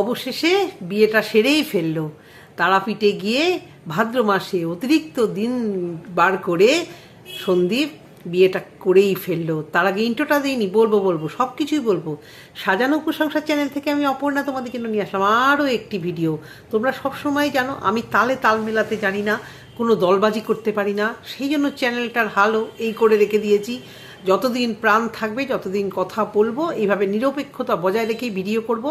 অবশেষে বিয়েটা সেরেই ফেলল। তারাপীঠে গিয়ে ভাদ্র মাসে অতিরিক্ত দিন বার করে সন্দীপ বিয়েটা করেই ফেলল। তার আগে ইন্টোটা দিইনি, বলব বলব সব কিছুই বলব। সাজানো কুসংসার চ্যানেল থেকে আমি অপর্ণা তোমাদের জন্য নিয়ে আসলাম আরও একটি ভিডিও তোমরা সব সময় জানো, আমি তালে তাল মেলাতে জানি না, কোনো দলবাজি করতে পারি না, সেই জন্য চ্যানেলটার হালও এই করে রেখে দিয়েছি। যতদিন প্রাণ থাকবে, যতদিন কথা বলব, এইভাবে নিরপেক্ষতা বজায় রেখেই ভিডিও করব।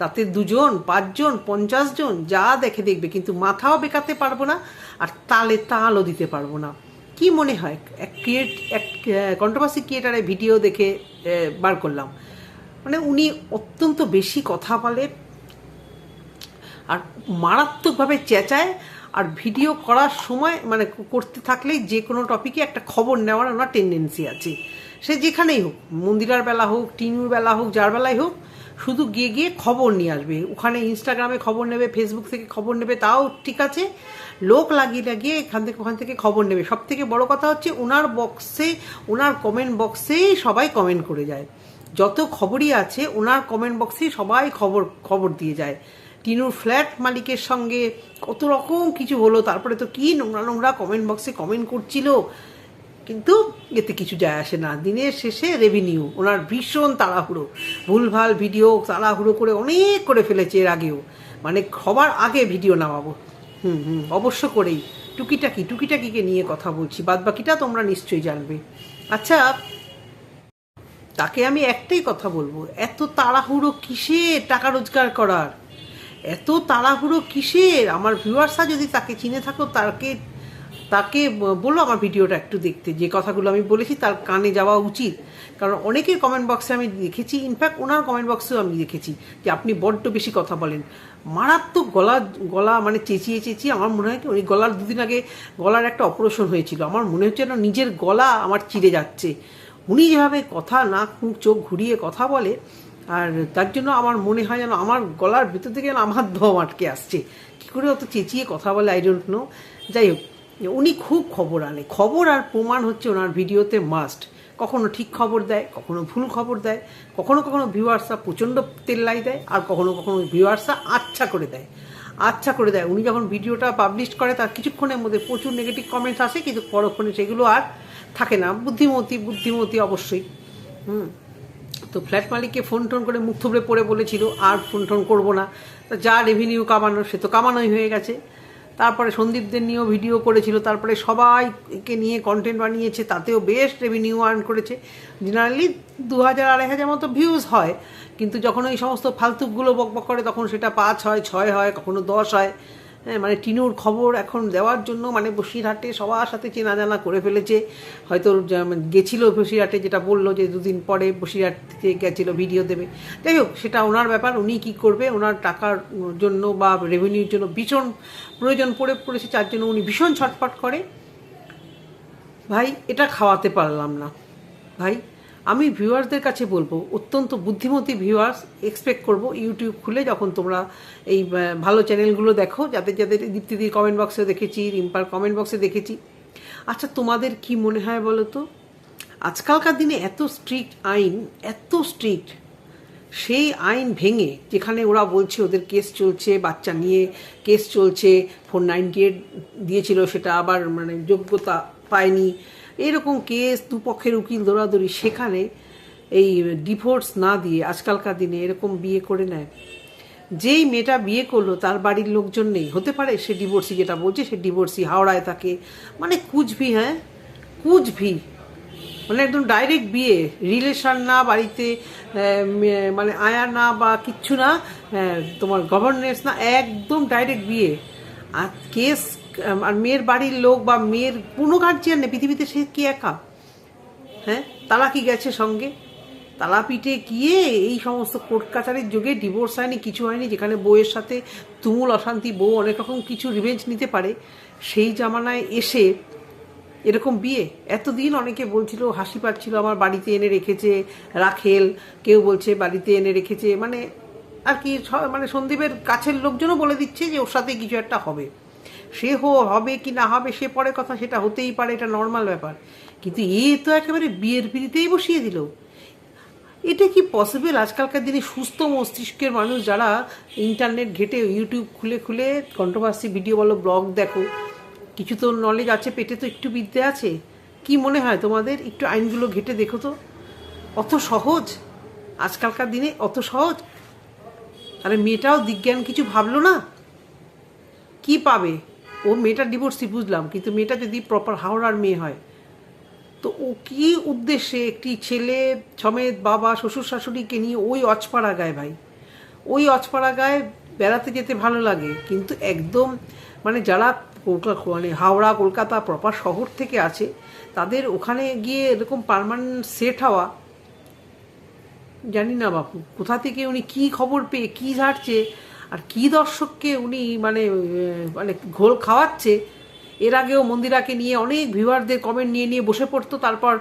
তাতে দুজন, পাঁচজন, পঞ্চাশ জন যা দেখে দেখবে, কিন্তু মাথাও বেকাতে পারব না আর তালে তালও দিতে পারব না। কি মনে হয়? এক ক্রিয়েট এক কন্ট্রোভার্সি ক্রিয়েটারের ভিডিও দেখে বার করলাম। মানে উনি অত্যন্ত বেশি কথা বলে আর মারাত্মকভাবে চেঁচায়। আর ভিডিও করার সময় মানে করতে থাকলেই যে কোনো টপিকে একটা খবর নেওয়ার ওনার টেন্ডেন্সি আছে। সে যেখানেই হোক, মন্দিরার বেলা হোক, টিনুর বেলা হোক, যার বেলায় হোক, শুধু গিয়ে গিয়ে খবর নিয়ে আসবে। ওখানে ইনস্টাগ্রামে খবর নেবে ফেসবুক থেকে খবর নেবে, তাও ঠিক আছে। লোক লাগিয়ে লাগিয়ে এখান থেকে ওখান থেকে খবর নেবে। সব থেকে বড় কথা হচ্ছে ওনার বক্সে ওনার কমেন্ট বক্সেই সবাই কমেন্ট করে যায়। যত খবরই আছে, ওনার কমেন্ট বক্সেই সবাই খবর খবর দিয়ে যায়। টিনুর ফ্ল্যাট মালিকের সঙ্গে কত রকম কিছু হলো, তারপরে তো কি নোংরা নোংরা কমেন্ট বক্সে কমেন্ট করছিল, কিন্তু এতে কিছু যায় আসে না। দিনের শেষে রেভিনিউ ওনার ভীষণ তাড়াহুড়ো, ভুলভাল ভিডিও তাড়াহুড়ো করে অনেক করে ফেলেছে এর আগেও। মানে সবার আগে ভিডিও নামাবো। হুম হুম, অবশ্য করেই। টুকিটাকি, টুকিটাকিকে নিয়ে কথা বলছি বাদ বাকিটা তোমরা নিশ্চয়ই জানবে। আচ্ছা তাকে আমি একটাই কথা বলব, এত তাড়াহুড়ো কিসের টাকা রোজগার করার? এত তাড়াহুড়ো কিসের? আমার ভিউয়ার্সরা যদি তাকে চিনে থাকো, তাকে তাকে বলো আমার ভিডিওটা একটু দেখতে। যে কথাগুলো আমি বলেছি তার কানে যাওয়া উচিত। কারণ অনেকের কমেন্ট বক্সে আমি দেখেছি ইনফ্যাক্ট ওনার কমেন্ট বক্সেও আমি দেখেছি, যে আপনি বড্ড বেশি কথা বলেন। মারাত্মক গলা গলা মানে চেঁচিয়ে চেঁচিয়ে আমার মনে হয় ওই গলার দুদিন আগে গলার একটা অপারেশন হয়েছিল। আমার মনে হচ্ছে যেন নিজের গলা আমার চিড়ে যাচ্ছে। উনি যেভাবে কথা, নাক, মুখ, চোখ ঘুরিয়ে কথা বলে আর তার জন্য আমার মনে হয় যেন আমার গলার ভিতর থেকে যেন আমার দম আটকে আসছে। কী করে অত চেঁচিয়ে কথা বলে আই ডোন্ট নো যাই হোক, উনি খুব খবর আনে। খবর আর প্রমাণ হচ্ছে ওনার ভিডিওতে মাস্ট কখনো ঠিক খবর দেয়, কখনো ভুল খবর দেয়, কখনো কখনো ভিউয়ার্সরা প্রচণ্ড তেল্লাই দেয়, আর কখনো কখনো ভিউয়ার্সরা আচ্ছা করে দেয়। আচ্ছা করে দেয়। উনি যখন ভিডিওটা পাবলিশ করে, তার কিছুক্ষণের মধ্যে প্রচুর নেগেটিভ কমেন্টস আসে, কিন্তু পরক্ষণে সেগুলো আর থাকে না। বুদ্ধিমতী বুদ্ধিমতী অবশ্যই। হুম। তো ফ্ল্যাট মালিককে ফোন টোন করে মুখ থুবড়ে পড়ে বলেছিল, আর ফোন টোন করব না। তা যা রেভিনিউ কামানো সে তো কামানোই হয়ে গেছে। তারপরে সন্দীপদের নিয়েও ভিডিও করেছিল। তারপরে সবাইকে নিয়ে কন্টেন্ট বানিয়েছে। তাতেও বেশ রেভিনিউ আর্ন করেছে। জেনারেলি দু হাজার আড়াই হাজার মতো ভিউজ হয়। কিন্তু যখন ওই সমস্ত ফালতুকগুলো বকবক করে, তখন সেটা পাঁচ হয়, ছয় হয়, কখনো দশ হয়। হ্যাঁ মানে টিনুর খবর এখন দেওয়ার জন্য মানে বসিরহাটে সবার সাথে চেনা জানা করে ফেলেছে। হয়তো যা- গেছিল বসিরহাটে, যেটা বলল যে দুদিন পরে বসিরহাট থেকে গেছিল ভিডিও দেবে। যাই হোক, সেটা ওনার ব্যাপার, উনি কি করবে, ওনার টাকার জন্য বা রেভিনিউর জন্য ভীষণ প্রয়োজন পড়ে পড়েছে, যার জন্য উনি ভীষণ ছটফট করে। ভাই, এটা খাওয়াতে পারলাম না। ভাই আমি ভিউয়ার্সদের কাছে বলব, অত্যন্ত বুদ্ধিমতী ভিউয়ার্স এক্সপেক্ট করব ইউটিউব খুলে যখন তোমরা এই ভালো চ্যানেলগুলো দেখো, যাদের যাদের দীপ্তিদির কমেন্ট বক্সে দেখেছি, রিম্পার কমেন্ট বক্সে দেখেছি। আচ্ছা তোমাদের কি মনে হয় বলো তো? আজকালকার দিনে এত স্ট্রিক্ট আইন, এত স্ট্রিক্ট সেই আইন ভেঙে যেখানে ওরা বলছে ওদের কেস চলছে, বাচ্চা নিয়ে কেস চলছে ফোর নাইনটি এইট দিয়েছিল সেটা আবার মানে যোগ্যতা পায়নি। এরকম কেস, দুপক্ষের উকিল দৌড়াদৌড়ি সেখানে এই ডিভোর্স না দিয়ে আজকালকার দিনে এরকম বিয়ে করে নেয়। যেই মেয়েটা বিয়ে করল তার বাড়ির লোকজন নেই। হতে পারে সে ডিভোর্সি যেটা বলছে, সে ডিভোর্সি হাওড়ায় থাকে। মানে কুচভি হ্যাঁ? কুচভি। মানে একদম ডাইরেক্ট বিয়ে। রিলেশন না, বাড়িতে মানে আয়া না বা কিচ্ছু না তোমার গভর্নেন্স না, একদম ডাইরেক্ট বিয়ে। আর কেস আর মেয়ের বাড়ির লোক বা মেয়ের কোনো গার্জিয়ান নেই, পৃথিবীতে সে কি একা? হ্যাঁ তারা কি গেছে সঙ্গে? তালাপিঠে গিয়ে এই সমস্ত কোর্ট কাছারির যুগে ডিভোর্স হয়নি, কিছু হয়নি, যেখানে বউয়ের সাথে তুমুল অশান্তি, বউ অনেক রকম কিছু রিভেঞ্জ নিতে পারে, সেই জামানায় এসে এরকম বিয়ে? এতদিন অনেকে বলছিল, হাসি পাচ্ছিল, আমার বাড়িতে এনে রেখেছে রাখেল। কেউ বলছে, বাড়িতে এনে রেখেছে। মানে আর কি মানে সন্দীপের কাছের লোকজনও বলে দিচ্ছে যে, ওর সাথে কিছু একটা হবে। সে হো হবে কি না হবে, সে পরে কথা সেটা হতেই পারে, এটা নর্মাল ব্যাপার। কিন্তু এ তো একেবারে বিয়ের পিড়িতেই বসিয়ে দিল। এটা কি পসিবল আজকালকার দিনে সুস্থ মস্তিষ্কের মানুষ যারা ইন্টারনেট ঘেটে ইউটিউব খুলে খুলে কন্ট্রোভার্সি ভিডিও বলো ব্লগ দেখো, কিছু তো নলেজ আছে, পেটে তো একটু বিদ্যে আছে। কি মনে হয় তোমাদের? একটু আইনগুলো ঘেটে দেখো তো। অত সহজ? আজকালকার দিনে অত সহজ? আরে মেয়েটাও বিজ্ঞান কিছু ভাবলো না? কি পাবে? ও মেয়েটা ডিভোর্সি বুঝলাম, কিন্তু মেয়েটা যদি প্রপার হাওড়ার মেয়ে হয়, তো ও কি উদ্দেশ্যে একটি ছেলে সমেত বাবা, শ্বশুর শাশুড়িকে নিয়ে ওই অচপাড়া গায় ভাই? ওই অচপাড়া গায়ে বেড়াতে যেতে ভালো লাগে, কিন্তু একদম মানে যারা মানে হাওড়া, কলকাতা প্রপার শহর থেকে আছে, তাদের ওখানে গিয়ে এরকম পারমানেন্ট সেট হওয়া, জানি না বাপু, কোথা থেকে উনি কি খবর পেয়ে, কি ঝাড়ছে আর কি দর্শককে উনি মানে মানে ঘোল খাওয়াচ্ছে, এর আগেও মন্দিরাকে নিয়ে অনেক ভিউয়ারদের কমেন্ট নিয়ে নিয়ে বসে পড়তো, তারপর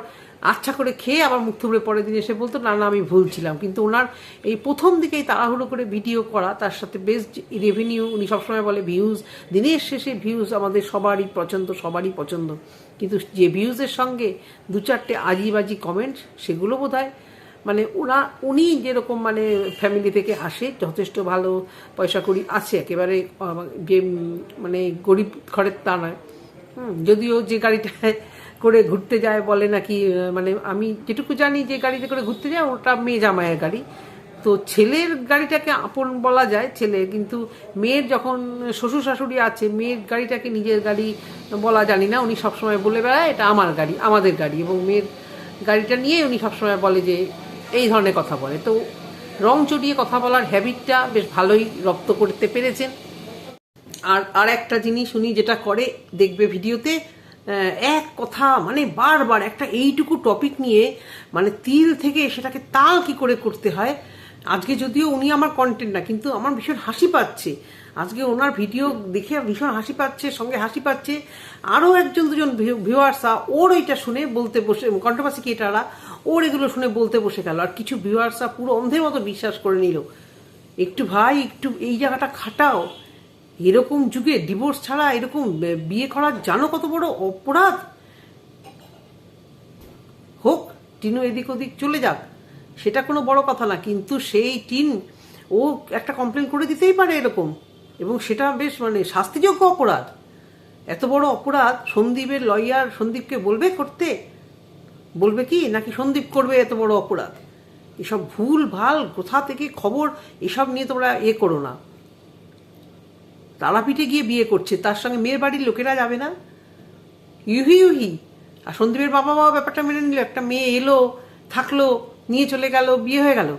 আচ্ছা করে খেয়ে আবার মুখ থুবড়ে পরের দিন এসে বলতো, না না, আমি ভুল ছিলাম। কিন্তু ওনার এই প্রথম দিকেই তাড়াহুড়ো করে ভিডিও করা, তার সাথে বেস্ট রেভিনিউ উনি সবসময় বলে ভিউজ দিনের শেষে ভিউজ আমাদের সবারই পছন্দ সবারই পছন্দ। কিন্তু যে ভিউজের সঙ্গে দু চারটে আজিবাজি কমেন্ট সেগুলো বোধ মানে ওরা, উনি যেরকম মানে ফ্যামিলি থেকে আসে, যথেষ্ট ভালো পয়সা করি আছে, একেবারে যে মানে গরিব ঘরের তা নয়। যদিও যে গাড়িটায় করে ঘুরতে যায়, বলে নাকি মানে আমি যেটুকু জানি যে গাড়িতে করে ঘুরতে যায়, ওটা মেয়ে জামাইয়ের গাড়ি। তো ছেলের গাড়িটাকে আপন বলা যায়, ছেলে কিন্তু মেয়ের যখন শ্বশুর শাশুড়ি আছে, মেয়ের গাড়িটাকে নিজের গাড়ি বলা জানি না, উনি সবসময় বলে বেড়ায়, এটা আমার গাড়ি, আমাদের গাড়ি। এবং মেয়ের গাড়িটা নিয়ে উনি সবসময় বলে যে এই ধরনের কথা বলে। তো রং চড়িয়ে কথা বলার হ্যাবিটটা বেশ ভালোই রপ্ত করতে পেরেছেন। আর আর একটা জিনিস উনি যেটা করে, দেখবে ভিডিওতে এক কথা মানে বারবার একটা এইটুকু টপিক নিয়ে মানে তিল থেকে সেটাকে তাল কি করে করতে হয়, আজকে যদিও উনি আমার কন্টেন্ট না, কিন্তু আমার ভীষণ হাসি পাচ্ছে। আজকে ওনার ভিডিও দেখে ভীষণ হাসি পাচ্ছে, সঙ্গে হাসি পাচ্ছে। আরও একজন দুজন ভিউয়ার্সা ওর এইটা শুনে বলতে বসে কন্ট্রোভার্সি ক্রিয়েটাররা ওর এগুলো শুনে বলতে বসে গেল। আর কিছু ভিউয়ার্সরা পুরো অন্ধের মতো বিশ্বাস করে নিল। একটু ভাই, একটু এই জায়গাটা খাটাও। এরকম যুগে ডিভোর্স ছাড়া এরকম বিয়ে করার জানো কত বড় অপরাধ? হোক, টিনু এদিক ওদিক চলে যাক। সেটা কোনো বড় কথা না, কিন্তু সেই টিন, ও একটা কমপ্লেন করে দিতেই পারে এরকম। এবং সেটা বেশ মানে শাস্তিযোগ্য অপরাধ। এত বড় অপরাধ সন্দীপের লয়ার সন্দীপকে বলবে করতে? বলবে কি, নাকি সন্দীপ করবে এত বড় অপরাধ? এসব ভুল, ভালো, কোথা থেকে খবর, এসব নিয়ে তোমরা এ করো না। তারাপীঠে গিয়ে বিয়ে করছে, তার সঙ্গে মেয়ের বাড়ির লোকেরা যাবে না? ইউহি ইউহি। আর সন্দীপের বাবা মা ব্যাপারটা মেনে নিল, একটা মেয়ে এলো, থাকল, নিয়ে চলে গেল, বিয়ে হয়ে গেল।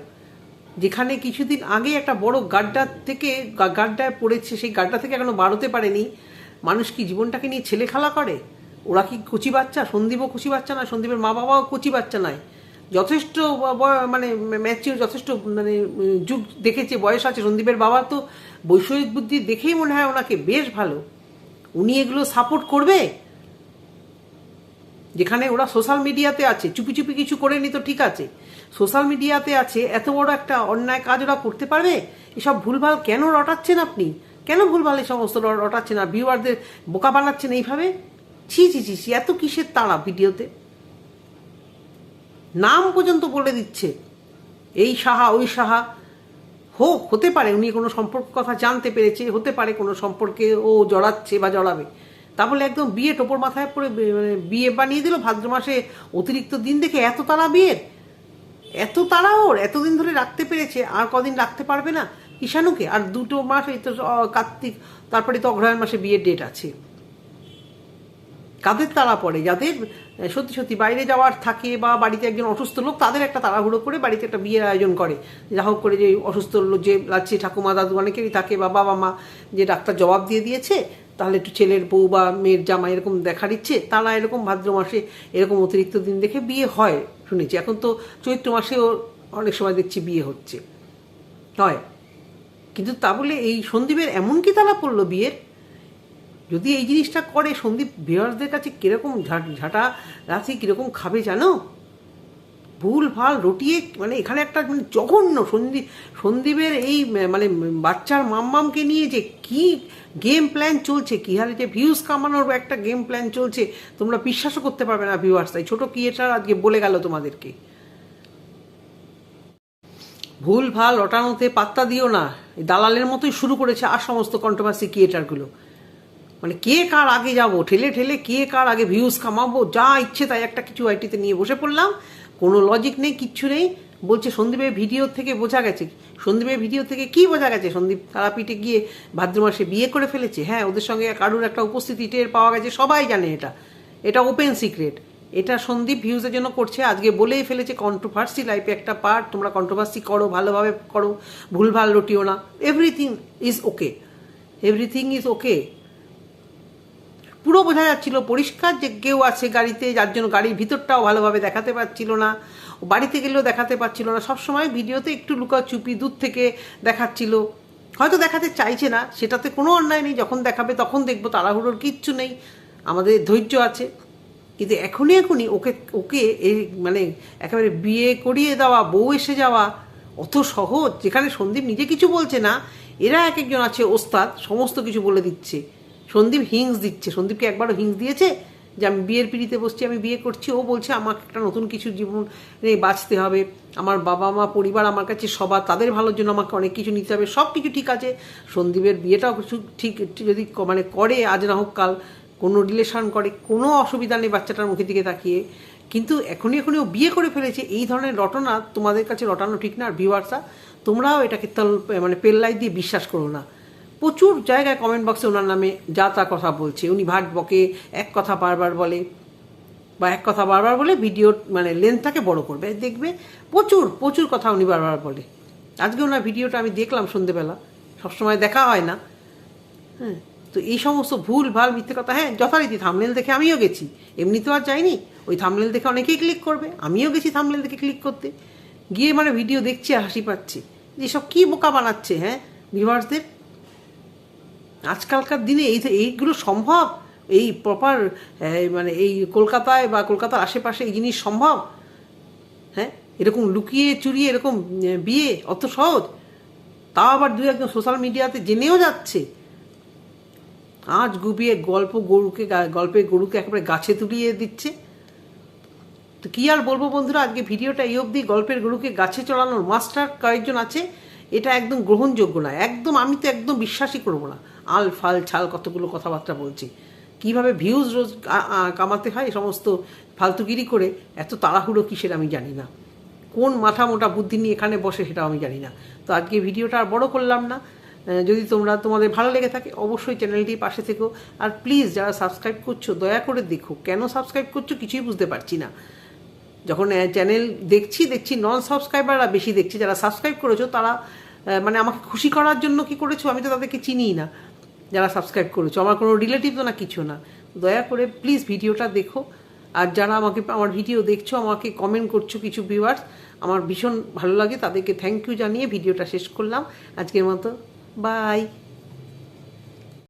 যেখানে কিছুদিন আগে একটা বড় গাড্ডা থেকে গাড্ডায় পড়েছে, সেই গাড্ডা থেকে এখনও বাড়তে পারেনি। মানুষ কি জীবনটাকে নিয়ে ছেলে খেলা করে? ওরা কি কচি বাচ্চা? সন্দীপও কচি বাচ্চা না সন্দীপের মা বাবাও কচি বাচ্চা নয়। যথেষ্ট মানে ম্যাচিউর যথেষ্ট মানে যুগ দেখেছে, বয়স আছে। সন্দীপের বাবা তো বৈষয়িক বুদ্ধি দেখেই মনে হয় ওনাকে বেশ ভালো। উনি এগুলো সাপোর্ট করবে? যেখানে ওরা সোশ্যাল মিডিয়াতে আছে। চুপি চুপি কিছু করে নি তো ঠিক আছে। সোশ্যাল মিডিয়াতে আছে, এত বড় একটা অন্যায় কাজ ওরা করতে পারবে? এসব ভুলভাল কেন রটাচ্ছেন আপনি? কেন ভুলভাল এই সমস্ত রটাচ্ছেন? আর ভিউয়ারদের বোকা বানাচ্ছেন এইভাবে? ছি ছি ছি এত কিসের তাড়া ভিডিওতে? নাম পর্যন্ত বলে দিচ্ছে। এই সাহা, ওই সাহা। হোক, হতে পারে উনি কোনো সম্পর্ক কথা জানতে পেরেছে, হতে পারে কোনো সম্পর্কে ও জড়াচ্ছে বা জড়াবে। তা বলে একদম বিয়ে টোপর মাথায় পড়ে মানে বিয়ে বানিয়ে দিল ভাদ্র মাসে অতিরিক্ত দিন দেখে এত তাড়া বিয়ের? এত তাড়া ওর, এতদিন ধরে রাখতে পেরেছে, আর কদিন রাখতে পারবে না? ঈশানুকে, আর দুটো মাস, এই তো কার্তিক, তারপরে তো অগ্রহায়ণ মাসে বিয়ের ডেট আছে। কাদের তাড়া পড়ে? যাদের সত্যি সত্যি বাইরে যাওয়ার থাকে বা বাড়িতে একজন অসুস্থ লোক, তাদের একটা তাড়াহুড়ো করে বাড়িতে একটা বিয়ের আয়োজন করে। যা হোক করে যে অসুস্থ লোক যে লাচ্ছি ঠাকুমা, দাদু অনেকেরই থাকে বা বাবা মা যে ডাক্তার জবাব দিয়ে দিয়েছে, তাহলে একটু ছেলের বউ বা মেয়ের জামা এরকম দেখার ইচ্ছে, তারা এরকম ভাদ্র মাসে এরকম অতিরিক্ত দিন দেখে বিয়ে হয়, শুনেছি। এখন তো চৈত্র মাসেও অনেক সময় দেখছি বিয়ে হচ্ছে। হয়। কিন্তু তা বলে এই সন্দীপের এমন কি তারা পড়ল বিয়ের? যদি এই জিনিসটা করে সন্দীপ ভিউয়ার্সদের কাছে কীরকম ঝাঁটা রাশি কীরকম খাবে জানো? ভুল, ভালো, রটিয়ে মানে এখানে একটা মানে জঘন্য সন্দীপ, সন্দীপের এই মানে বাচ্চার মাম্মামকে নিয়ে যে কি গেম প্ল্যান চলছে, কি হারে যে ভিউজ কামানোর একটা গেম প্ল্যান চলছে, তোমরা বিশ্বাসও করতে পারবে না ভিউয়ার্স তাই ছোটো ক্রিয়েটার আজকে বলে গেল তোমাদেরকে। ভুল, ভালো, রটানোতে পাত্তা দিও না দালালের মতোই শুরু করেছে আর সমস্ত কন্ট্রোভার্সি ক্রিয়েটারগুলো মানে কে কার আগে যাব? ঠেলে ঠেলে কে কার আগে ভিউজ কামাবো? যা ইচ্ছে তাই একটা কিছু আইটিতে নিয়ে বসে পড়লাম। কোনো লজিক নেই, কিচ্ছু নেই। বলছে, সন্দীপের ভিডিও থেকে বোঝা গেছে। সন্দীপের ভিডিও থেকে কি বোঝা গেছে? সন্দীপ তারাপীঠে গিয়ে ভাদ্র মাসে বিয়ে করে ফেলেছে। হ্যাঁ ওদের সঙ্গে কারুর একটা উপস্থিতি টের পাওয়া গেছে। সবাই জানে এটা। এটা ওপেন সিক্রেট এটা সন্দীপ ভিউজের জন্য করছে। আজকে বলেই ফেলেছে কন্ট্রোভার্সি লাইফে একটা পার্ট তোমরা কন্ট্রোভার্সি করো, ভালোভাবে করো। ভুলভাল রটিও না। Everything is okay everything is okay পুরো বোঝা যাচ্ছিল পরিষ্কার যে কেউ আছে গাড়িতে, যার জন্য গাড়ির ভিতরটাও ভালোভাবে দেখাতে পারছিল না। বাড়িতে গেলেও দেখাতে পারছিল না। সবসময় ভিডিওতে একটু লুকাচুপি দূর থেকে দেখাচ্ছিল। হয়তো দেখাতে চাইছে না, সেটাতে কোনো অন্যায় নেই। যখন দেখাবে তখন দেখব তাড়াহুড়োর কিচ্ছু নেই। আমাদের ধৈর্য আছে। কিন্তু এখনই এখনই ওকে ওকে এই মানে একেবারে বিয়ে করিয়ে দেওয়া, বউ এসে যাওয়া অত সহজ। যেখানে সন্দীপ নিজে কিছু বলছে না, এরা এক একজন আছে ওস্তাদ, সমস্ত কিছু বলে দিচ্ছে। সন্দীপ হিংস দিচ্ছে। সন্দীপকে একবারও হিংস দিয়েছে যে আমি বিয়ের পিড়িতে বসছি, আমি বিয়ে করছি। ও বলছে, আমাকে একটা নতুন কিছু জীবনে বাঁচতে হবে। আমার বাবা মা পরিবার আমার কাছে সবার, তাদের ভালোর জন্য আমাকে অনেক কিছু নিতে হবে। সব কিছু ঠিক আছে। সন্দীপের বিয়েটাও কিছু ঠিক, যদি মানে করে, আজ না হোক কাল, কোনো রিলেশন করে, কোনো অসুবিধা নেই বাচ্চাটার মুখের দিকে তাকিয়ে। কিন্তু এখনই এখনই ও বিয়ে করে ফেলেছে। এই ধরনের রটনা তোমাদের কাছে রটানো ঠিক না। আর ভিউয়ার্সা তোমরাও এটাকে তল মানে পেল্লাই দিয়ে বিশ্বাস করো না। প্রচুর জায়গায় কমেন্ট বক্সে ওনার নামে যা তা কথা বলছে। উনি ভাট বকে এক কথা বারবার বলে বা এক কথা বারবার বলে ভিডিও মানে লেন্থটাকে বড় করবে। দেখবে প্রচুর প্রচুর কথা উনি বারবার বলে। আজকে ওনার ভিডিওটা আমি দেখলাম সন্ধেবেলা। সবসময় দেখা হয় না। হ্যাঁ তো এই সমস্ত ভুল, ভালো, মিথ্যে কথা হ্যাঁ যথারীতি থামলেল দেখে আমিও গেছি। এমনি তো আর যাইনি। ওই থামলেল দেখে অনেকেই ক্লিক করবে। আমিও গেছি থামলেল দেখে ক্লিক করতে। গিয়ে মানে ভিডিও দেখছি আর হাসি পাচ্ছে। এসব কী বোকা বানাচ্ছে হ্যাঁ ভিউয়ার্সদের আজকালকার দিনে এই এইগুলো সম্ভব? এই প্রপার মানে এই কলকাতায় বা কলকাতার আশেপাশে এই জিনিস সম্ভব? হ্যাঁ? এরকম লুকিয়ে চুরিয়ে এরকম বিয়ে? অত সহজ? তাও আবার দু একজন সোশ্যাল মিডিয়াতে জেনেও যাচ্ছে। আজ গুবিয়ে গল্প গরুকে গল্পে গরুকে একেবারে গাছে তুলিয়ে দিচ্ছে। তো কী আর বলব বন্ধুরা, আজকে ভিডিওটা এই অবধি। গল্পের গরুকে গাছে চড়ানোর মাস্টার কয়েকজন আছে। এটা একদম গ্রহণযোগ্য না। একদম, আমি তো একদম বিশ্বাসই করব না। আল, ফাল, ছাল, কতগুলো কথাবার্তা বলছি। কীভাবে ভিউজ রোজ কামাতে হয় সমস্ত ফালতুগিরি করে, এত তাড়াহুড়ো কিসের আমি জানি না। কোন মাথা মোটা বুদ্ধি নিয়ে এখানে বসে সেটাও আমি জানি না। তো আজকে ভিডিওটা আর বড় করলাম না। যদি তোমরা, তোমাদের ভালো লেগে থাকে, অবশ্যই চ্যানেলটি পাশে থেকো। আর প্লিজ যারা সাবস্ক্রাইব করছ, দয়া করে দেখো। কেন সাবস্ক্রাইব করছ কিছুই বুঝতে পারছি না। যখন চ্যানেল দেখছি দেখছি নন সাবস্ক্রাইবাররা বেশি দেখছি, যারা সাবস্ক্রাইব করেছ, তারা মানে আমাকে খুশি করার জন্য কি করেছ, আমি তো তাদেরকে চিনিই না। যারা সাবস্ক্রাইব করেছ। আমার কোনো রিলেটিভ তো না, কিছু না। দয়া করে প্লিজ ভিডিওটা দেখো। আর যারা আমাকে, আমার ভিডিও দেখছ, আমাকে কমেন্ট করছ কিছু ভিউয়ার্স আমার ভীষণ ভালো লাগে। তাদেরকে থ্যাংক ইউ জানিয়ে ভিডিওটা শেষ করলাম। আজকের মতো বাই